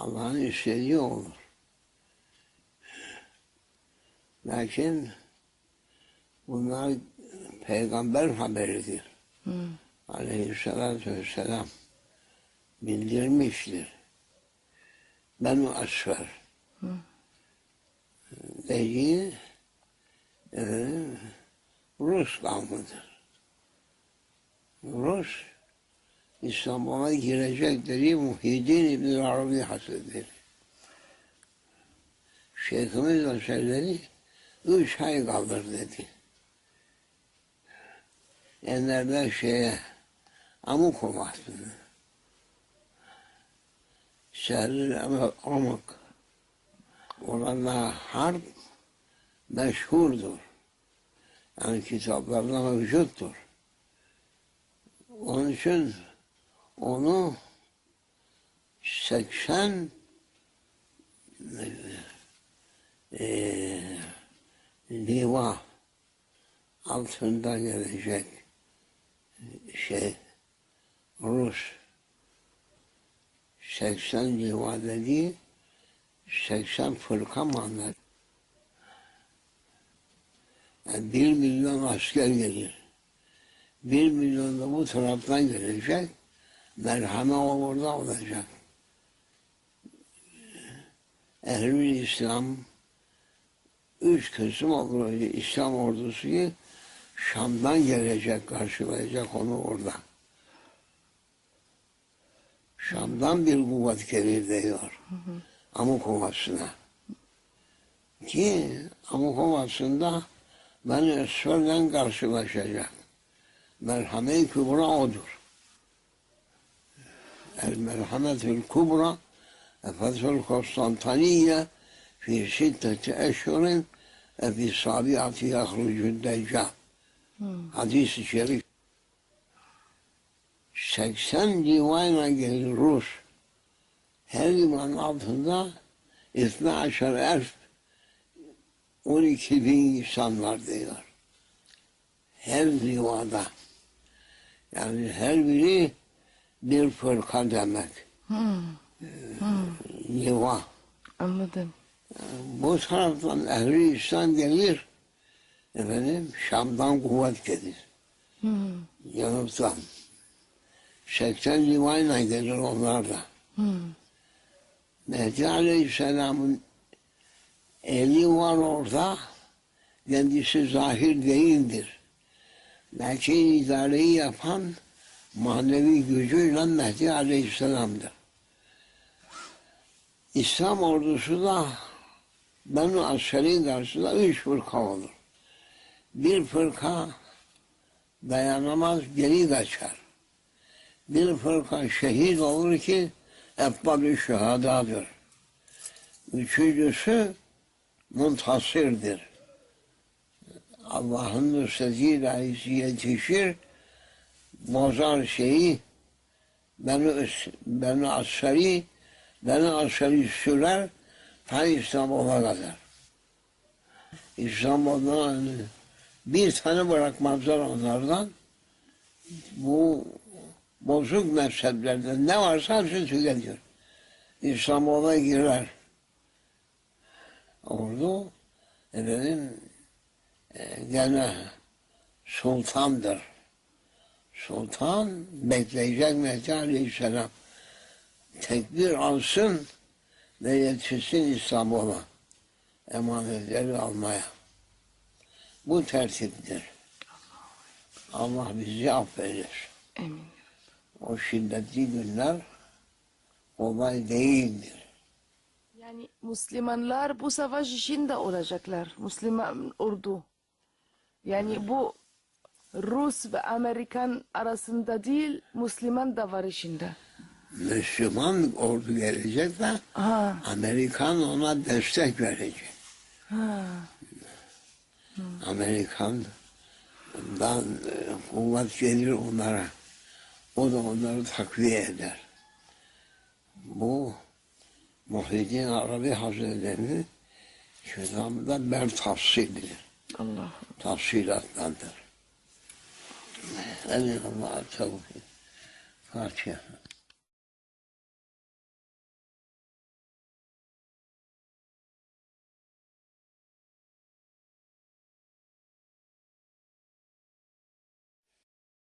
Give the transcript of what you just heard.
Allah'ın istediği olur. Lakin bunlar peygamber haberidir. Aleyhisselatü vesselam bildirmiştir. Benu Asfer dediği efendim, Rus kavmidir. Rus İstanbul'a girecek dediği Muhyiddin İbn Arabi Hazretleri. Şeyhimiz Hazretleri üç ay kalır dedi. Enlerden şeye amuk olmasını. Şehri amuk. Orada harp meşhurdur. Yani kitaplarda mevcuttur. Onun için onu 80 eee liva altında gelecek şey Rus 80 liva dediği 80 fırka manlar. Yani 1 milyon asker gelir. 1 milyon da bu taraftan gelecek. Merhame orada olacak. Ehl-i İslam üç kısım olur. İslam ordusu ki Şam'dan gelecek, karşılayacak onu orada. Şam'dan bir kuvvet gelir diyor. Amuk Ovası'na. Ki Amuk Ovası'nda Beni Esfer'den karşılaşacak. Merhame-i Kübra odur. المرحلة الكبرى فتح القسطنطينية في ستة أشهر في الصابعة يخرج الدجال حديث الشريف سكسن ديوان الروس هذه من عطفنا 12 elf 12 bin insan var diyorlar. Her divada. Yani her biri bir fırka demek. Liva. Anladım. Bu taraftan ehli İslam gelir. Efendim Şam'dan kuvvet gelir. Yanıptan. 80 livayla gelir onlar da. Mehdi Aleyhisselam'ın eli var orada. Kendisi zahir değildir. Lakin idareyi yapan manevi gücüyle Mehdi Aleyhisselam'dır. İslam ordusu da Benu Asfer'in karşısında üç fırka olur. Bir fırka dayanamaz geri kaçar. Bir fırka şehit olur ki ebbalü şehadadır. Üçüncüsü muntasirdir. Allah'ın nusretiyle yetişir, bozar şeyi, beni, beni asferi, beni asferi sürer, ta İstanbul'a kadar. İstanbul'da hani bir tane bırakmazlar onlardan. Bu bozuk mezheplerden ne varsa hepsini tüketiyor. İstanbul'a girer. Ordu efendim e, gene sultandır. Sultan bekleyecek Mehdi Aleyhisselam. Tekbir alsın ve yetişsin İstanbul'a. Emanetleri almaya. Bu tertiptir. Allah bizi affeder. Emin. O şiddetli günler kolay değildir. Yani Müslümanlar bu savaş içinde olacaklar. Müslüman ordu. Yani bu Rus ve Amerikan arasında değil, Müslüman da var içinde. Müslüman ordu gelecek de Ha, Amerikan ona destek verecek. ha. Amerikan'dan e, kuvvet gelir onlara. O da onları takviye eder. Bu Muhyiddin Arabi Hazretleri'nin kitabında ber tafsilidir. Allah. Tafsilatlandır. أنا الله التوفيق فاتحة